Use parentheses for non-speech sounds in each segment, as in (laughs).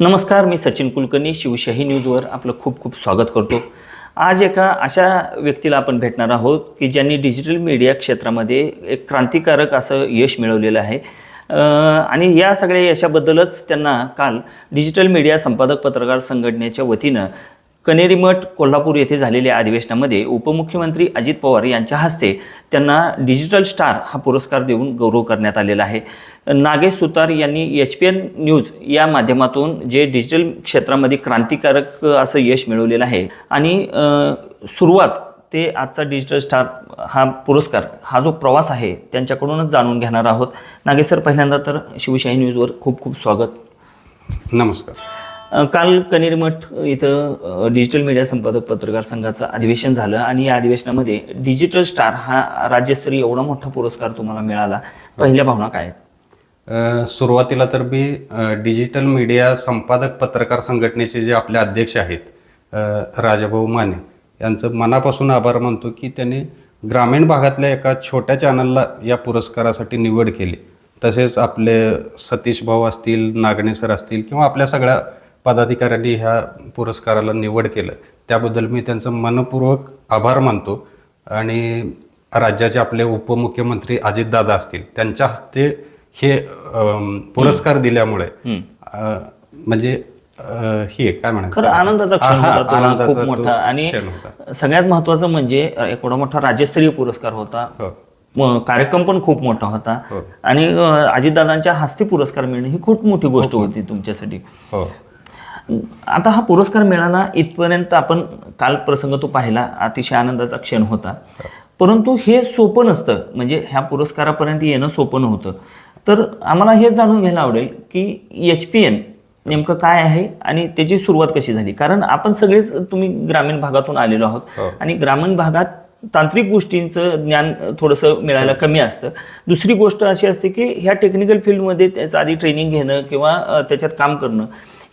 नमस्कार मी सचिन कुलकर्णी शिवशाही न्यूजवर आपलं खूप खूप स्वागत करतो. आज एका अशा व्यक्तीला आपण भेटणार आहोत की ज्यांनी डिजिटल मीडिया क्षेत्रामध्ये एक क्रांतिकारक असं यश मिळवलेलं आहे. आणि या सगळ्या यशाबद्दलच त्यांना काल डिजिटल मीडिया संपादक पत्रकार संघटनेच्या वतीनं कनेरी मठ कोल्हापूर येथे झालेल्या अधिवेशनामध्ये उपमुख्यमंत्री अजित पवार यांच्या हस्ते त्यांना डिजिटल स्टार हा पुरस्कार देऊन गौरव करण्यात आलेला आहे. नागेश सुतार यांनी एच पी एन न्यूज या माध्यमातून जे डिजिटल क्षेत्रामध्ये क्रांतिकारक असं यश मिळवलेलं आहे आणि सुरुवात ते आजचा डिजिटल स्टार हा पुरस्कार हा जो प्रवास आहे त्यांच्याकडूनच जाणून घेणार आहोत. नागेश सर पहिल्यांदा तर शिवशाही न्यूजवर खूप खूप स्वागत. नमस्कार. काल कनेरमठ इथं डिजिटल मीडिया संपादक पत्रकार संघाचं अधिवेशन झालं आणि या अधिवेशनामध्ये डिजिटल स्टार हा राज्यस्तरीय एवढा मोठा पुरस्कार तुम्हाला मिळाला. पहिल्या भावना काय आहेत? सुरुवातीला तर मी डिजिटल मीडिया संपादक पत्रकार संघटनेचे जे आपले अध्यक्ष आहेत राजाभाऊ माने यांचं मनापासून आभार मानतो की त्यांनी ग्रामीण भागातल्या एका छोट्या चॅनलला या पुरस्कारासाठी निवड केली. तसेच आपले सतीश भाऊ असतील नागणे सर असतील किंवा आपल्या सगळ्या पदाधिकाऱ्यांनी ह्या पुरस्काराला निवड केलं. त्याबद्दल मी त्यांचं मनपूर्वक आभार मानतो आणि राज्याचे आपले उपमुख्यमंत्री अजितदादा असतील त्यांच्या हस्ते हे पुरस्कार दिल्यामुळे म्हणजे हे काय खरं आनंदाचा क्षण होता खूप मोठा. आणि. सगळ्यात महत्त्वाचं म्हणजे एवढा मोठा राज्यस्तरीय पुरस्कार होता. हो. कार्यक्रम पण खूप मोठा होता. हो. आणि अजितदादांच्या हस्ते पुरस्कार मिळणे ही खूप मोठी गोष्ट होती तुमच्यासाठी. हो. आता हा पुरस्कार मिळाला इथपर्यंत आपण काल प्रसंग तो पाहिला अतिशय आनंदाचा क्षण होता. परंतु हे सोपं नसतं म्हणजे ह्या पुरस्कारापर्यंत येणं सोपं नव्हतं. तर आम्हाला हे जाणून घ्यायला आवडेल की एच पी एन नेमकं काय आहे आणि त्याची सुरुवात कशी झाली? कारण आपण सगळेच तुम्ही ग्रामीण भागातून आलेलो आहोत हो. आणि ग्रामीण भागात तांत्रिक गोष्टींचं ज्ञान थोडंसं मिळायला कमी असतं. दुसरी गोष्ट अशी असते की ह्या टेक्निकल फील्डमध्ये त्याचं आधी ट्रेनिंग घेणं किंवा त्याच्यात काम करणं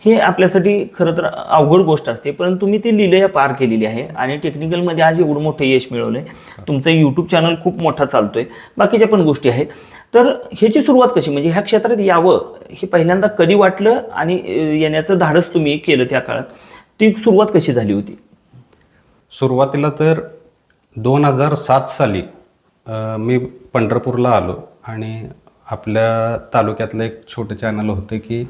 हे आपल्यासाठी खरं तर अवघड गोष्ट असते परंतु तुम्ही ती लिलया पार केलेली आहे आणि टेक्निकलमध्ये आज एवढं मोठं यश मिळवलं आहे तुमचं यूट्यूब चॅनल खूप मोठा चालतो आहे बाकीच्या पण गोष्टी आहेत. तर ह्याची सुरुवात कशी? म्हणजे ह्या क्षेत्रात यावं हे पहिल्यांदा कधी वाटलं आणि येण्याचं धाडस तुम्ही केलं त्या काळात? ती सुरुवात कशी झाली होती? सुरुवातीला तर दोन हजार सात साली मी पंढरपूरला आलो आणि आपल्या तालुक्यातलं एक छोटं चॅनल होतं की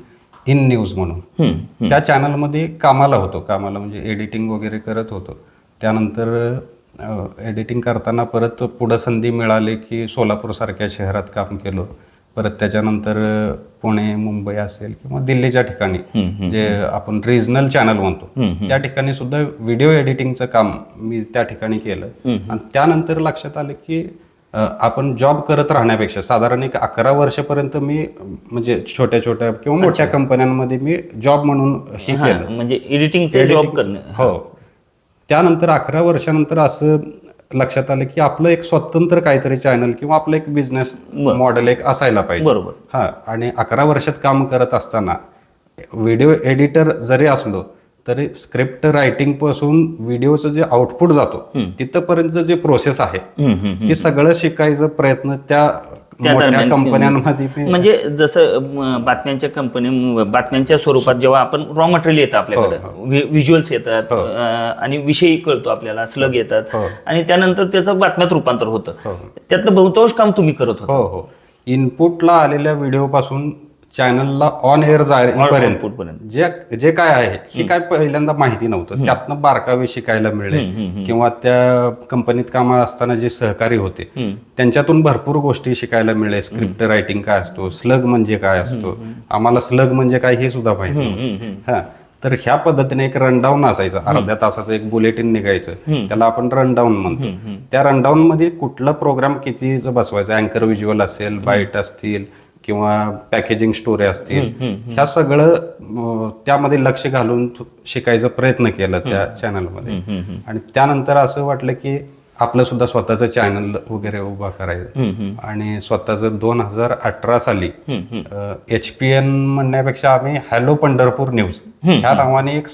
इन न्यूज म्हणून. त्या चॅनलमध्ये कामाला होतो. कामाला म्हणजे एडिटिंग वगैरे करत होतो. त्यानंतर एडिटिंग करताना परत पुढं संधी मिळाली की सोलापूरसारख्या शहरात काम केलं. परत त्याच्यानंतर पुणे मुंबई असेल किंवा दिल्लीच्या ठिकाणी जे आपण रिजनल चॅनल म्हणतो. त्या ठिकाणी सुद्धा व्हिडिओ एडिटिंगचं काम मी त्या ठिकाणी केलं. आणि त्यानंतर लक्षात आलं की आपण जॉब करत राहण्यापेक्षा साधारण एक अकरा वर्षापर्यंत मी म्हणजे छोट्या छोट्या किंवा मोठ्या कंपन्यांमध्ये मी जॉब म्हणून हे केलं. म्हणजे एडिटिंगचे जॉब करणं. हो. त्यानंतर अकरा वर्षानंतर असं लक्षात आलं की आपलं एक स्वतंत्र काहीतरी चॅनल किंवा आपलं एक बिझनेस मॉडेल एक असायला पाहिजे. बरोबर. हा आणि अकरा वर्षात काम करत असताना व्हिडिओ एडिटर जरी असलो तरी स्क्रिप्ट रायटिंगपासून व्हिडिओचं जे आउटपुट जातो तिथपर्यंत जे प्रोसेस आहे. ते सगळं शिकायचा प्रयत्न त्या मोठ्या कंपन्यांमध्ये म्हणजे जसं बातम्यांच्या कंपनी बातम्यांच्या स्वरूपात जेव्हा आपण रॉ मटेरियल येतं आपल्याकडे व्हिज्युअल्स येतात अं, आणि विषयी कळतो आपल्याला स्लग येतात. आणि त्यानंतर त्याचं बातम्यात रूपांतर होतं. त्यातलं बहुतांश काम तुम्ही करत होता. हो हो. इनपुटला आलेल्या व्हिडिओ पासून चॅनलला ऑन एअर जाईपर्यंत Output पर्यंत. जे जे काय आहे हे काय पहिल्यांदा माहिती नव्हतं. त्यातनं बारकावे शिकायला मिळले. किंवा त्या कंपनीत कामा असताना जे सहकारी होते त्यांच्यातून भरपूर गोष्टी शिकायला मिळेल. स्क्रिप्ट रायटिंग काय असतो स्लग म्हणजे काय असतो आम्हाला स्लग म्हणजे काय हे सुद्धा माहिती हा. तर ह्या पद्धतीने एक रनडाऊन असायचं. अर्ध्या तासाचं एक बुलेटिन निघायचं. त्याला आपण रनडाऊन म्हणतो. त्या रनडाऊन मध्ये कुठला प्रोग्राम किती बसवायचा? अँकर व्हिज्युअल असेल बाईट असतील किंवा पॅकेजिंग स्टोरी असतील. ह्या सगळं त्यामध्ये लक्ष घालून शिकायचा प्रयत्न केला त्या चॅनलमध्ये आणि त्यानंतर असं वाटलं की आपलं सुद्धा स्वतःचं चॅनल वगैरे उभा करायचं. आणि स्वतःचं दोन हजार अठरा साली एच पी एन म्हणण्यापेक्षा आम्ही हॅलो पंढरपूर न्यूज ह्या नावाने एक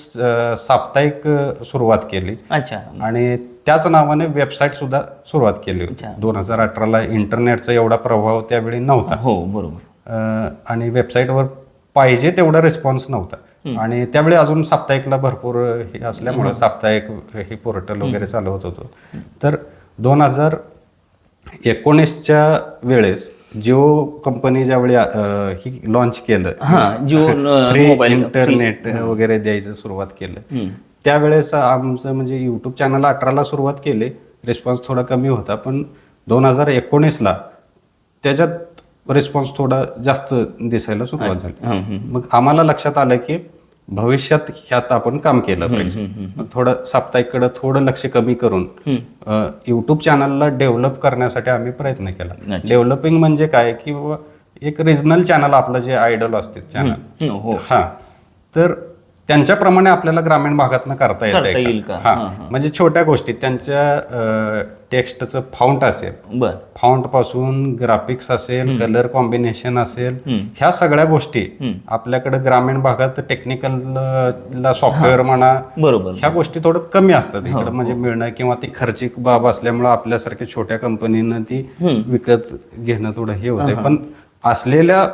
साप्ताहिक सुरुवात केली. आणि त्याच नावाने वेबसाईट सुद्धा सुरुवात केली होती. दोन हजार अठराला इंटरनेटचा एवढा प्रभाव त्यावेळी नव्हता. हो बरोबर. आणि वेबसाईटवर पाहिजे तेवढा रिस्पॉन्स नव्हता. आणि त्यावेळी अजून साप्ताहिकला भरपूर हे असल्यामुळे साप्ताहिक हे पोर्टल वगैरे चालवत होतो तर दोन हजार एकोणीसच्या वेळेस जिओ कंपनी ज्यावेळी ही लॉन्च केलं जिओ (laughs) इंटरनेट वगैरे द्यायचं सुरुवात केलं त्यावेळेस आमचं म्हणजे युट्यूब चॅनल अठराला सुरुवात केली. रिस्पॉन्स थोडा कमी होता पण दोन हजार एकोणीसला त्याच्यात रिस्पॉन्स थोडा जास्त दिसायला सुरुवात झाली. मग आम्हाला लक्षात आलं की भविष्यात ह्यात आपण काम केलं पाहिजे. मग थोडं साप्ताहिककडे थोडं लक्ष कमी करून युट्यूब चॅनलला डेव्हलप करण्यासाठी आम्ही प्रयत्न केला. डेव्हलपिंग म्हणजे काय? की एक रिजनल चॅनल आपलं जे आयडल असते चॅनल हम्म, हो. हा. तर त्यांच्याप्रमाणे आपल्याला ग्रामीण भागातनं करता करता येतं येईल का? हा. म्हणजे छोट्या गोष्टी त्यांच्या टेक्स्टचं फाउंट असेल बर. फाउंटपासून ग्राफिक्स असेल कलर कॉम्बिनेशन असेल ह्या सगळ्या गोष्टी आपल्याकडे ग्रामीण भागात टेक्निकल ला सॉफ्टवेअर म्हणा बरोबर. ह्या गोष्टी थोडं कमी असतात इकडे. म्हणजे मिळणं किंवा ती खर्चिक बाब असल्यामुळे आपल्यासारख्या छोट्या कंपनीनं ती विकत घेणं थोडं हे होतंय. पण असलेल्या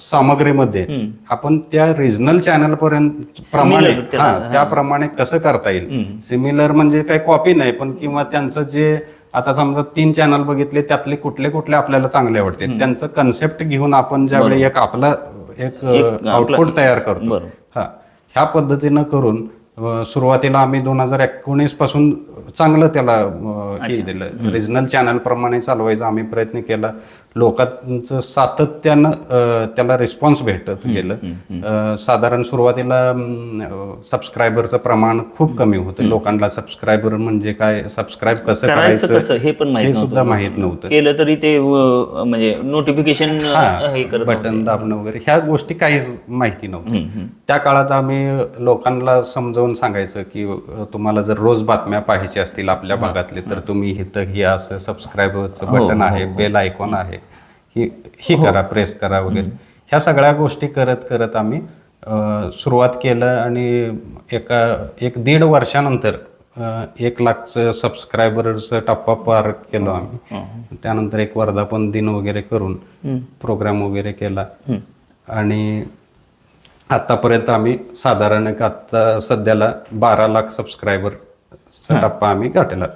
सामग्रीमध्ये आपण त्या रिजनल चॅनल पर्यंत प्रमाणे हा त्याप्रमाणे कसं करता येईल? सिमिलर म्हणजे काही कॉपी नाही पण किंवा त्यांचं जे आता समजा तीन चॅनल बघितले त्यातले कुठले कुठले आपल्याला चांगले आवडते. त्यांचं कन्सेप्ट घेऊन आपण ज्यावेळी एक आपला एक आउटपुट तयार करतो. हा. ह्या पद्धतीनं करून सुरुवातीला आम्ही दोन हजार एकोणीसपासून चांगलं त्याला हे दिलं. रिजनल चॅनल प्रमाणे चालवायचा आम्ही प्रयत्न केला. लोकांचं सातत्यानं त्याला रिस्पॉन्स भेटत गेलं. साधारण सुरुवातीला सबस्क्रायबरचं प्रमाण खूप कमी होतं. लोकांना सबस्क्रायबर म्हणजे काय सबस्क्राईब कसं करायचं कसं हे पण माहीत हे नव्हतं. सुद्धा माहीत नव्हतं. केलं तरी ते म्हणजे नोटिफिकेशन हे बटन दाबणं वगैरे ह्या गोष्टी काहीच माहिती नव्हत्या. त्या काळात आम्ही लोकांना समजावून सांगायचं की तुम्हाला जर रोज बातम्या पाहायच्या असतील आपल्या भागातले तर तुम्ही इथं हे असं सबस्क्राईबचं बटन आहे बेल आयकॉन आहे. ही ही करा प्रेस करा वगैरे. ह्या सगळ्या गोष्टी करत करत आम्ही सुरुवात केलं आणि एका एक दीड वर्षानंतर एक लाखचं सबस्क्रायबरचं टप्पा पार केलो आम्ही. त्यानंतर एक वर्धापन दिन वगैरे करून प्रोग्राम वगैरे केला. आणि आतापर्यंत आम्ही साधारण एक आता सध्याला बारा लाख सबस्क्रायबरचा टप्पा आम्ही गाठला.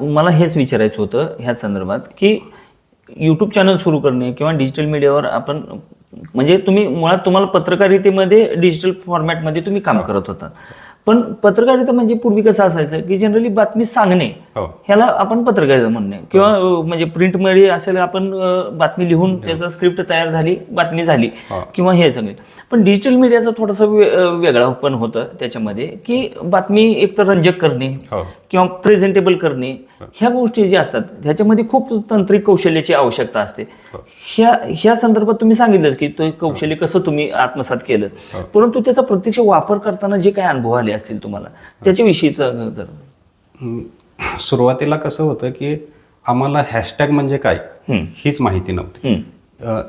मला हेच विचारायचं होतं ह्या संदर्भात की यूट्यूब चॅनल सुरू करणे किंवा डिजिटल मीडियावर आपण म्हणजे तुम्ही मुळात तुम्हाला पत्रकारितेमध्ये डिजिटल फॉर्मॅटमध्ये तुम्ही काम करत होता. पण पत्रकारिता म्हणजे पूर्वी कसं असायचं की जनरली बातमी सांगणे हो. ह्याला आपण पत्रकारिता म्हणणे. किंवा अं, म्हणजे प्रिंटमध्ये असेल आपण बातमी लिहून त्याचा स्क्रिप्ट तयार झाली बातमी झाली किंवा हे सगळे. पण डिजिटल मीडियाचा थोडासा वेगळा पण होतं त्याच्यामध्ये की बातमी एकतर रंजक करणे हो. किंवा प्रेझेंटेबल करणे ह्या गोष्टी ज्या असतात त्याच्यामध्ये खूप तांत्रिक कौशल्याची आवश्यकता असते. ह्या ह्या संदर्भात तुम्ही सांगितलंच की तो कौशल्य कसं तुम्ही आत्मसात केलं. परंतु त्याचा प्रत्यक्ष वापर करताना जे काही अनुभव आले असतील तुम्हाला? त्याच्याविषयी जर-. सुरुवातीला कसं होतं की आम्हाला हॅशटॅग म्हणजे काय. हीच माहिती नव्हती.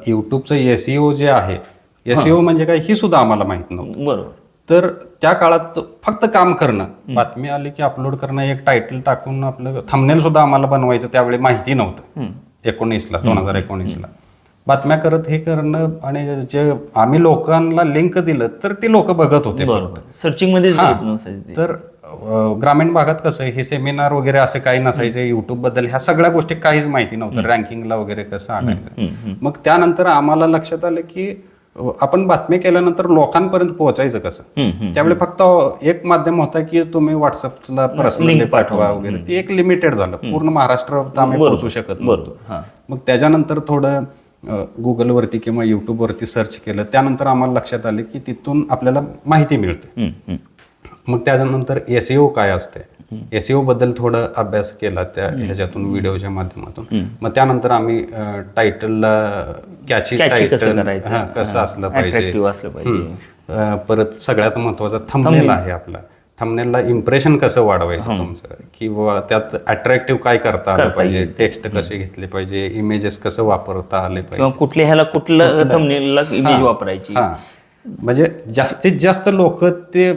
युट्यूबचं एसईओ जे आहे एसईओ म्हणजे काय? ही सुद्धा आम्हाला माहीत नव्हतं. बरोबर. तर त्या काळात फक्त काम करणं. बातमी आली की अपलोड करणं एक टायटल टाकून आपलं थंबनेल सुद्धा आम्हाला बनवायचं त्यावेळी माहिती नव्हतं. एकोणीसला दोन हजार एकोणीसला. बातम्या करत हे करणं आणि जे आम्ही लोकांना लिंक दिलं तर ते लोक बघत होते. सर्चिंगमध्ये. तर ग्रामीण भागात कसं हे सेमिनार वगैरे असं काही नसायचे युट्यूबबद्दल ह्या सगळ्या गोष्टी काहीच माहिती नव्हतं. रँकिंगला वगैरे कसं आणायचं. मग त्यानंतर आम्हाला लक्षात आलं की आपण बातमी केल्यानंतर लोकांपर्यंत पोहोचायचं कसं. त्यावेळी फक्त एक माध्यम होता की तुम्ही व्हॉट्सअपला पर्सनली पाठवा. वगैरे. ते एक लिमिटेड झालं. पूर्ण महाराष्ट्रात आम्ही पोहोचू शकत नव्हतो. मग त्याच्यानंतर थोडं गुगलवरती किंवा युट्यूबवरती सर्च केलं त्यानंतर आम्हाला लक्षात आलं की तिथून आपल्याला माहिती मिळते. हम्म, हम्म. मग त्याच्यानंतर एसईओ काय असते? एसईओ बद्दल थोडं अभ्यास केला त्या ह्याच्यातून व्हिडिओच्या माध्यमातून. मग त्यानंतर आम्ही टायटलला कॅची टायटल कसं असलं पाहिजे. परत सगळ्यात महत्त्वाचा थंबनेल आहे आपला. थंबनेलला इम्प्रेशन कसं वाढवायचं तुमचं? किंवा त्यात अट्रॅक्टिव्ह काय करता आलं पाहिजे? टेक्स्ट कसे घेतले पाहिजे? इमेजेस कसं वापरता आले पाहिजे? किंवा कुठल्या ह्याला कुठलं थंबनेलला इमेज वापरायची? हा. म्हणजे जास्तीत जास्त लोक ते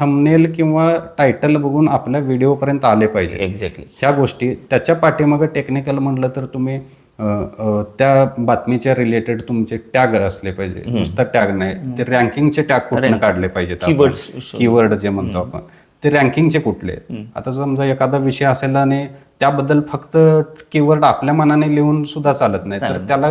थंबनेल किंवा टायटल बघून आपल्या व्हिडिओ पर्यंत आले पाहिजे. एक्झॅक्टली ह्या गोष्टी त्याच्या पाठीमागे टेक्निकल म्हटलं तर तुम्ही त्या बातमीच्या रिलेटेड तुमचे टॅग असले पाहिजे. नुसतं टॅग नाही. ते रँकिंगचे टॅग कुठनं काढले पाहिजेत. कीवर्ड जे म्हणतो आपण. ते रँकिंगचे कुठले? आहेत? आता समजा एखादा विषय असेल आणि त्याबद्दल फक्त कीवर्ड आपल्या मनाने लिहून सुद्धा चालत नाही तर त्याला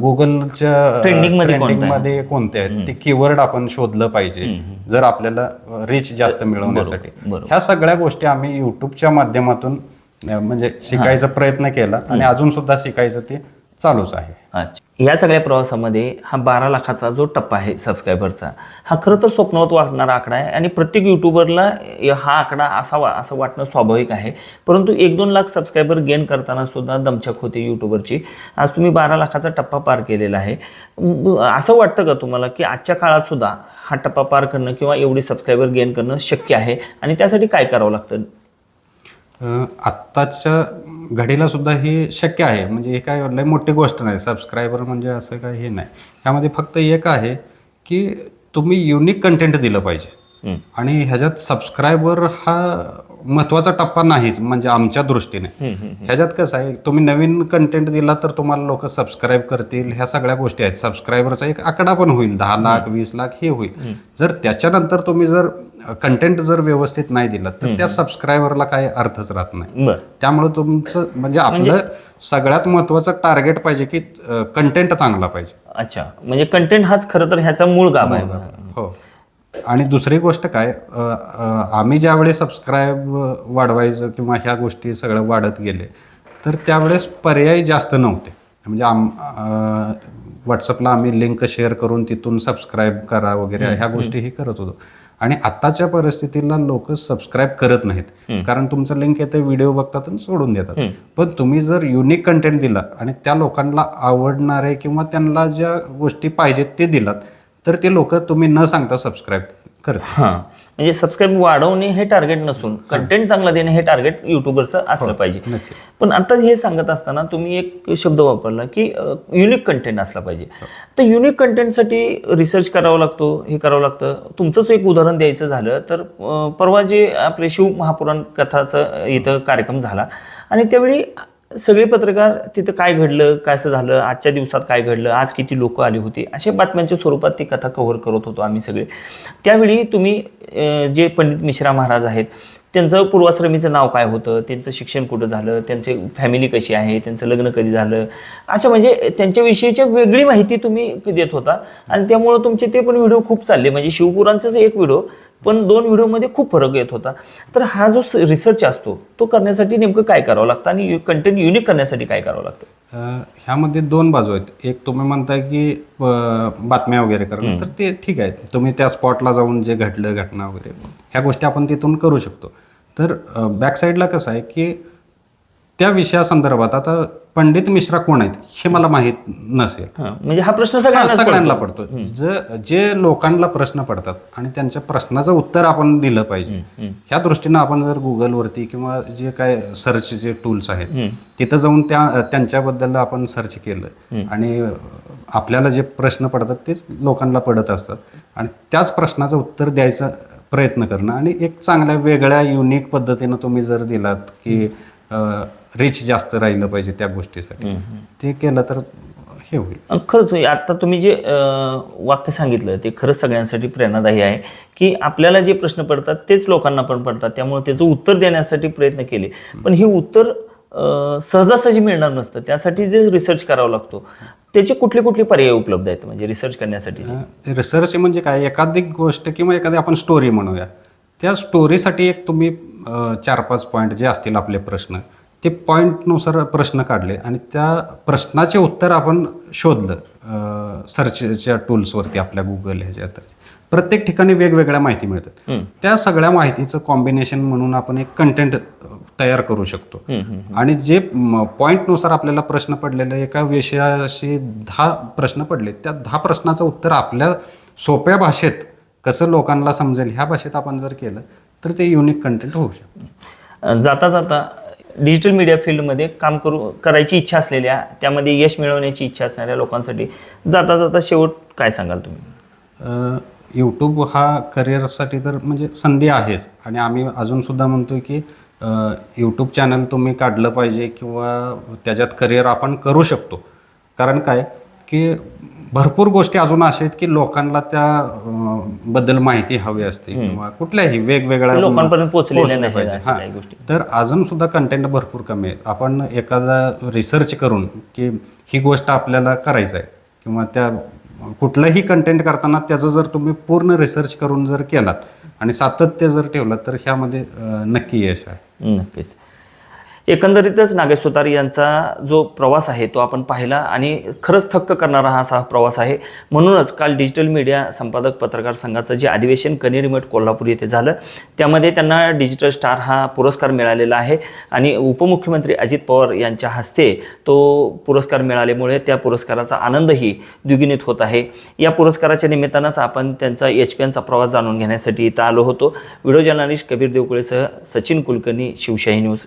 गुगलच्या Trending मध्ये कोणतं आहेत? ते कीवर्ड आपण शोधलं पाहिजे जर आपल्याला रिच जास्त मिळवण्यासाठी. ह्या सगळ्या गोष्टी आम्ही युट्यूबच्या माध्यमातून म्हणजे शिकायचा प्रयत्न केला आणि अजून सुद्धा शिकायचं ते चालूच आहे. अच्छा. या सगळ्या प्रवासामध्ये हा बारा लाखाचा जो टप्पा आहे सबस्क्रायबरचा हा खरं तर स्वप्नावत वाटणारा आकडा आहे आणि प्रत्येक युट्यूबरला हा आकडा असावा असं वाटणं स्वाभाविक आहे. परंतु एक दोन लाख सबस्क्रायबर गेन करताना सुद्धा दमछक होते युट्यूबरची आज तुम्ही बारा लाखाचा टप्पा पार केलेला आहे. असं वाटतं का तुम्हाला की आजच्या काळात सुद्धा हा टप्पा पार करणं किंवा एवढी सबस्क्रायबर गेन करणं शक्य आहे? आणि त्यासाठी काय करावं लागतं? अ, आत्ताच्या घडीला सुद्धा हे शक्य आहे. म्हणजे हे काय लय मोठी गोष्ट नाही. सबस्क्रायबर म्हणजे असं काय हे नाही. ह्यामध्ये फक्त एक आहे की तुम्ही युनिक कंटेंट दिलं पाहिजे. आणि ह्याच्यात सबस्क्रायबर हा महत्त्वाचा टप्पा नाहीच म्हणजे आमच्या दृष्टीने. ह्याच्यात कसं आहे तुम्ही नवीन कंटेंट दिला तर तुम्हाला लोक सबस्क्राईब करतील ह्या सगळ्या गोष्टी आहेत. सबस्क्रायबरचा एक आकडा पण होईल दहा लाख वीस लाख हे होईल. जर त्याच्यानंतर तुम्ही जर कंटेंट जर व्यवस्थित नाही दिलं तर त्या सबस्क्रायबरला काही अर्थच राहत नाही. त्यामुळे तुमचं म्हणजे आपलं सगळ्यात महत्वाचं टार्गेट पाहिजे की कंटेंट चांगला पाहिजे. अच्छा. म्हणजे कंटेंट हाच खरं तर ह्याचा मूळ गाभ आहे. हो. आणि दुसरी गोष्ट काय आम्ही ज्यावेळेस सबस्क्राईब वाढवायचं किंवा ह्या गोष्टी सगळं वाढत गेले तर त्यावेळेस पर्याय जास्त नव्हते. म्हणजे आम व्हॉट्सअपला आम्ही लिंक शेअर करून तिथून सबस्क्राईब करा वगैरे ह्या गोष्टी हे करत होतो. आणि आताच्या परिस्थितीला लोक सबस्क्राईब करत नाहीत. कारण तुमचं लिंक येते व्हिडिओ बघतात आणि सोडून देतात. पण तुम्ही जर युनिक कंटेंट दिला आणि त्या लोकांना आवडणारे किंवा त्यांना ज्या गोष्टी पाहिजेत ते दिलात तर ते लोक तुम्ही न सांगता सबस्क्राईब करतात हां. म्हणजे सबस्क्राईब वाढवणे हे टार्गेट नसून कंटेंट चांगला देणे हे टार्गेट युट्यूबरचं असलं पाहिजे. नक्की. पण आता हे सांगत असताना तुम्ही एक शब्द वापरला की युनिक कंटेंट असला पाहिजे. तर युनिक कंटेंटसाठी रिसर्च करावा लागतो हे करावं लागतं. तुमचंच एक उदाहरण द्यायचं झालं तर अं, परवा जे आपले शिव महापुराण कथाचं इथं कार्यक्रम झाला आणि त्यावेळी सगळे पत्रकार तिथं काय घडलं काय असं झालं आजच्या दिवसात काय घडलं आज किती लोक आली होती अशा बातम्यांच्या स्वरूपात ती कथा कव्हर करत होतो आम्ही सगळे. त्यावेळी तुम्ही जे पंडित मिश्रा महाराज आहेत त्यांचं पूर्वाश्रमीचं नाव काय होतं त्यांचं शिक्षण कुठं झालं त्यांचे फॅमिली कशी आहे त्यांचं लग्न कधी झालं अशा म्हणजे त्यांच्याविषयीच्या वेगळी माहिती तुम्ही देत होता. आणि त्यामुळं तुमचे ते पण व्हिडिओ खूप चालले. म्हणजे शिवपुरांचंच एक व्हिडिओ पण दोन व्हिडिओमध्ये खूप फरक येत होता. तर हा जो रिसर्च असतो तो करण्यासाठी नेमकं काय करावं लागतं आणि कंटेंट युनिक करण्यासाठी काय करावं लागतं? ह्यामध्ये दोन बाजू आहेत. एक तुम्ही म्हणताय की बातम्या वगैरे करणं. तर ते ठीक आहे. तुम्ही त्या स्पॉटला जाऊन जे घडलं घटना वगैरे ह्या गोष्टी आपण तिथून करू शकतो. तर बॅक साईडला कसं आहे की त्या विषयासंदर्भात आता पंडित मिश्रा कोण आहेत हे मला माहीत नसेल. हां म्हणजे हा प्रश्न सगळ्यांना सगळ्यांना पडतो. ज- जे लोकांना प्रश्न पडतात आणि त्यांच्या प्रश्नाचं उत्तर आपण दिलं पाहिजे ह्या दृष्टीनं आपण जर गुगलवरती किंवा जे काय सर्चचे टूल्स आहेत तिथं जाऊन त्या त्यांच्याबद्दल आपण सर्च केलं आणि आपल्याला जे प्रश्न पडतात तेच लोकांना पडत असतात. आणि त्याच प्रश्नाचं उत्तर द्यायचा प्रयत्न करणं आणि एक चांगल्या वेगळ्या युनिक पद्धतीनं तुम्ही जर दिलात की रिच जास्त राहिलं पाहिजे त्या गोष्टीसाठी. ते केलं तर हे होईल. खरंच आहे. आता तुम्ही जे वाक्य सांगितलं ते खरंच सगळ्यांसाठी प्रेरणादायी आहे की आपल्याला जे प्रश्न पडतात तेच लोकांना पण पडतात. त्यामुळे त्याचं उत्तर देण्यासाठी प्रयत्न केले. पण हे उत्तर सहजासहजी मिळणार नसतं. त्यासाठी जे रिसर्च करावा लागतो त्याचे कुठले कुठले पर्याय उपलब्ध आहेत? म्हणजे रिसर्च करण्यासाठी रिसर्च म्हणजे काय? एखादी गोष्ट किंवा एखादी आपण स्टोरी म्हणूया. त्या स्टोरीसाठी एक तुम्ही चार पाच पॉईंट जे असतील आपले प्रश्न ते पॉईंटनुसार प्रश्न काढले आणि त्या प्रश्नाचे उत्तर आपण शोधलं सर्चच्या टूल्सवरती आपल्या गुगल ह्याच्यात. प्रत्येक ठिकाणी वेगवेगळ्या माहिती मिळतात. त्या सगळ्या माहितीचं कॉम्बिनेशन म्हणून आपण एक कंटेंट तयार करू शकतो. आणि जे पॉईंटनुसार आपल्याला प्रश्न पडलेले एका विषयाशी दहा प्रश्न पडले त्या दहा प्रश्नाचं उत्तर आपल्या सोप्या भाषेत कसं लोकांना समजेल ह्या भाषेत आपण जर केलं तर ते युनिक कंटेंट होऊ शकतं. जाता जाता डिजिटल मीडिया फील्डमध्ये काम करू करायची इच्छा असलेल्या त्यामध्ये यश मिळवण्याची इच्छा असणाऱ्या लोकांसाठी जाता जाता शेवट काय सांगाल तुम्ही? यूट्यूब हा करिअरसाठी तर म्हणजे संधी आहेच. आणि आम्ही अजूनसुद्धा म्हणतोय की यूट्यूब चॅनल तुम्ही काढलं पाहिजे किंवा त्याच्यात करिअर आपण करू शकतो. कारण काय? की भरपूर गोष्टी अजून अशा आहेत की लोकांना त्या बद्दल माहिती हवी असते किंवा कुठल्याही वेगवेगळ्या लोकांपर्यंत पोहोचलेल्या नाही तर अजून सुद्धा कंटेंट भरपूर कमी आहे आपण एखादा रिसर्च करून की ही गोष्ट आपल्याला करायचं आहे किंवा त्या कुठलंही कंटेंट करताना त्याचं जर तुम्ही पूर्ण रिसर्च करून जर केलात आणि सातत्य जर ठेवलं तर ह्यामध्ये नक्की यश आहे. नक्कीच. एकंदरीतच नागेश सुतार यांचा जो प्रवास आहे तो आपण पाहिला आणि खरंच थक्क करणारा हा असा प्रवास आहे. म्हणूनच काल डिजिटल मीडिया संपादक पत्रकार संघाचं जे अधिवेशन कनेरीमठ कोल्हापूर येथे झालं त्यामध्ये त्यांना डिजिटल स्टार हा पुरस्कार मिळालेला आहे आणि उपमुख्यमंत्री अजित पवार यांच्या हस्ते तो पुरस्कार मिळाल्यामुळे त्या पुरस्काराचा आनंदही द्विगुणित होत आहे. या पुरस्काराच्या निमित्तानंच आपण त्यांचा एच पी एनचा प्रवास जाणून घेण्यासाठी इथं आलो होतो. व्हिडिओ जर्नलिस्ट कबीर देवकुळेसह सचिन कुलकर्णी शिवशाही न्यूज.